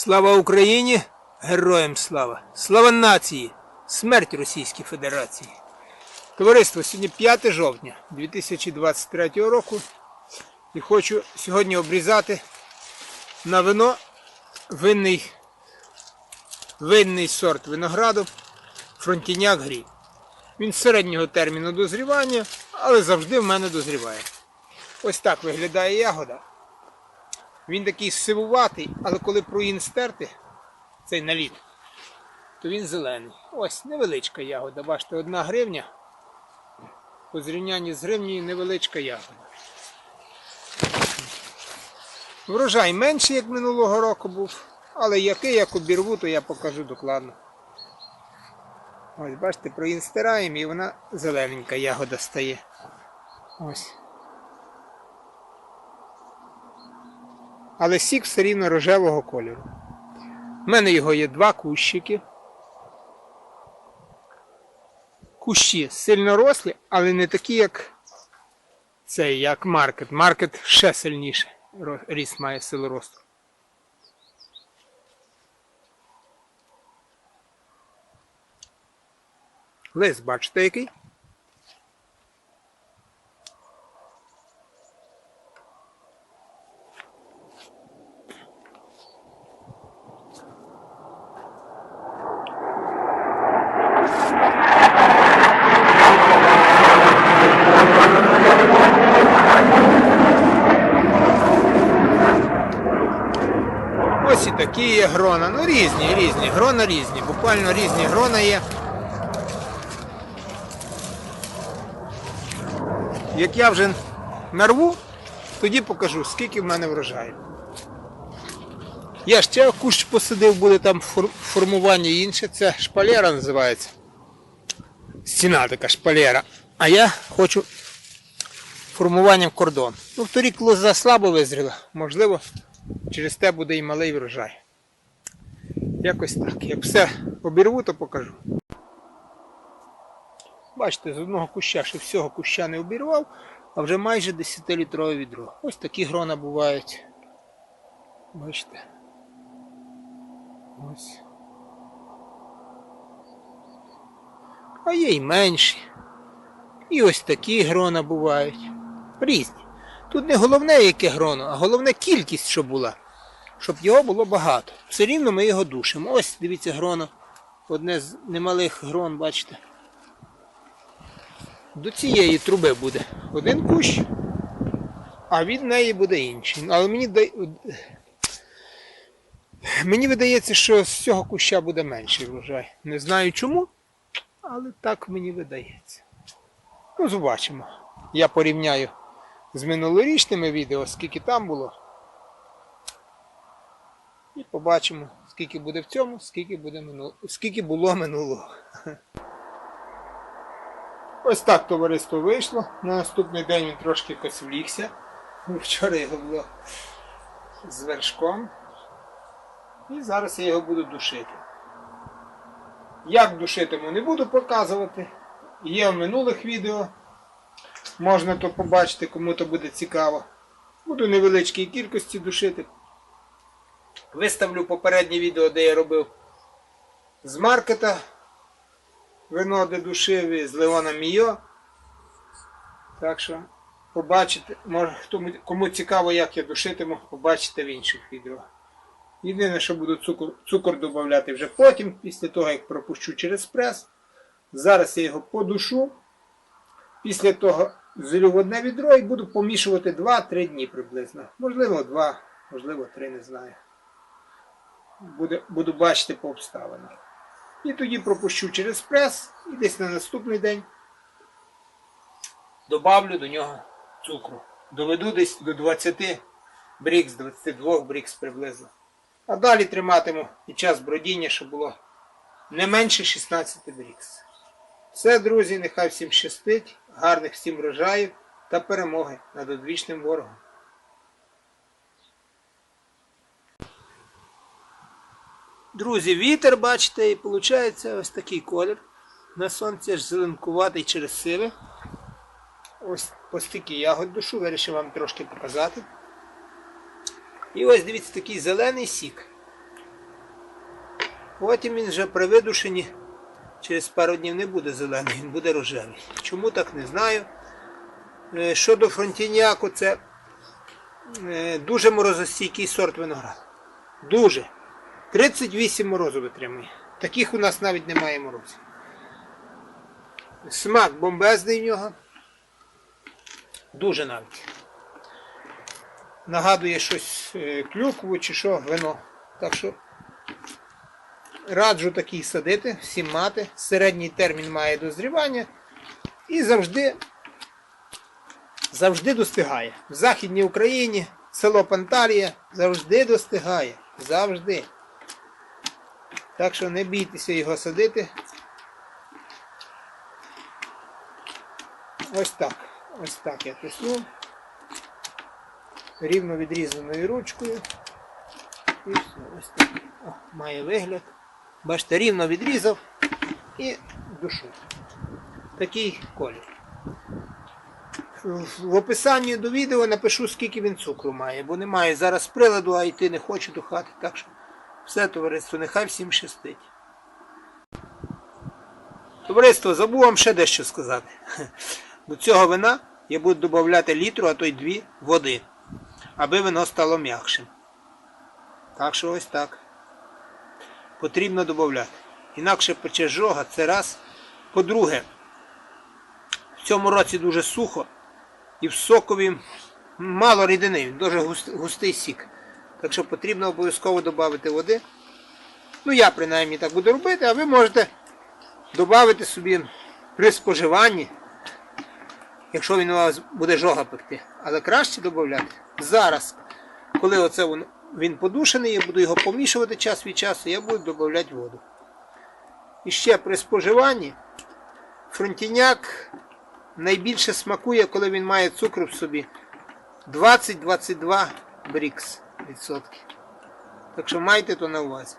Слава Україні! Героям слава! Слава нації! Смерть Російській Федерації! Товариство, сьогодні 5 жовтня 2023 року. І хочу сьогодні обрізати на вино винний, винний сорт винограду фронтіняк грі. Він середнього терміну дозрівання, але завжди в мене дозріває. Ось так виглядає ягода. Він такий сивуватий, але коли пруїн стерти, цей наліт, то він зелений. Ось невеличка ягода. Бачите, одна гривня. По зрівнянні з гривнею невеличка ягода. Врожай менший, як минулого року був, але який як обірву, то я покажу докладно. Ось, бачите, пруїн стираємо і вона зелененька ягода стає. Ось. Але сік все рівно рожевого кольору. У мене його є два кущики. Кущі сильно рослі, але не такі, як цей, як маркет. Маркет ще сильніше ріст має силу росту. Лист, бачите який? Ось і такі є грона. Ну різні, різні. Грона різні. Буквально різні грона є. Як я вже нарву, тоді покажу, скільки в мене врожаю. Я ще кущ посадив, буде там формування інше. Це шпалера називається. Стіна така шпалера. А я хочу формуванням кордон. Ну, вторік лоза слабо визріла. Можливо, через те буде і малий врожай. Якось так. Як все обірву, то покажу. Бачите, з одного куща ще всього куща не обірвав, а вже майже 10-літрове відро. Ось такі грона бувають. Бачите. Ось. А є й менші. І ось такі грона бувають. Різні. Тут не головне, яке гроно, а головне кількість, що була. Щоб його було багато. Все рівно ми його душимо. Ось, дивіться, гроно. Одне з немалих грон, бачите. До цієї труби буде один кущ, а від неї буде інший. Але мені мені видається, що з цього куща буде менший врожай. Не знаю чому, але так мені видається. Ну, побачимо. Я порівняю з минулорічними відео, скільки там було. І побачимо, скільки буде в цьому, скільки, буде минуло, скільки було минулого. Ось так товариство вийшло. На наступний день він трошки якось влігся. Вчора його було з вершком. І зараз я його буду душити. Як душитиму, не буду показувати. Є в минулих відео. Можна то побачити, кому то буде цікаво. Буду невеличкій кількості душити. Виставлю попереднє відео, де я робив з маркета вино, де душив з Леона Мійо. Так що побачите, може, кому цікаво, як я душитиму, побачите в інших відео. Єдине, що буду цукор, цукор додати вже потім, після того, як пропущу через прес. Зараз я його подушу. Після того зілю в одне відро і буду помішувати 2-3 дні приблизно. Можливо, 2, можливо, 3, не знаю. Буде, буду бачити по обставинах. І тоді пропущу через прес і десь на наступний день добавлю до нього цукру. Доведу десь до 20 брікс, 22 брікс приблизно. А далі триматиму під час бродіння, щоб було не менше 16 брікс. Все, друзі, нехай всім щастить, гарних всім врожаїв та перемоги над одвічним ворогом. Друзі, вітер, бачите, і виходить ось такий колір. На сонці аж зеленкуватий через сили. Ось по стільки ягод душу, вирішив вам трошки показати. І ось дивіться такий зелений сік. Потім він вже при видушенні через пару днів не буде зелений, він буде рожевий. Чому так не знаю. Е, Щодо фронтініаку, це е, дуже морозостійкий сорт винограду. Дуже. 38 морозу витримує. Таких у нас навіть немає морозів. Смак бомбезний в нього. Дуже навіть. Нагадує щось е, клюкву чи що, вино. Так що раджу такий садити, всім мати. Середній термін має дозрівання. І завжди, завжди достигає. В Західній Україні, село Пантарія завжди достигає. Завжди. Так що не бійтеся його садити. Ось так. Ось так я тисну. Рівно відрізаною ручкою. І все, ось так. О, має вигляд. Бачите, рівно відрізав і душу. Такий колір. В- описанні до відео напишу, скільки він цукру має, бо немає зараз приладу, а йти не хочу до хати. Так що все, товариство, нехай всім щастить. Товариство, забув вам ще дещо сказати. До цього вина я буду додати літру, а то й дві води, аби вино стало м'якшим. Так що ось так. Потрібно додати. Інакше пече жога, це раз. По-друге, в цьому році дуже сухо і в сокові мало рідини, він дуже густий сік. Так що потрібно обов'язково додати води. Ну, я принаймні так буду робити, а ви можете додати собі при споживанні, якщо він у вас буде жога пекти. Але краще додати зараз, коли оце він, він подушений, я буду його помішувати час від часу, я буду додати воду. І ще при споживанні фронтіняк найбільше смакує, коли він має цукру в собі 20-22 брікс відсотки. Так що майте то на увазі.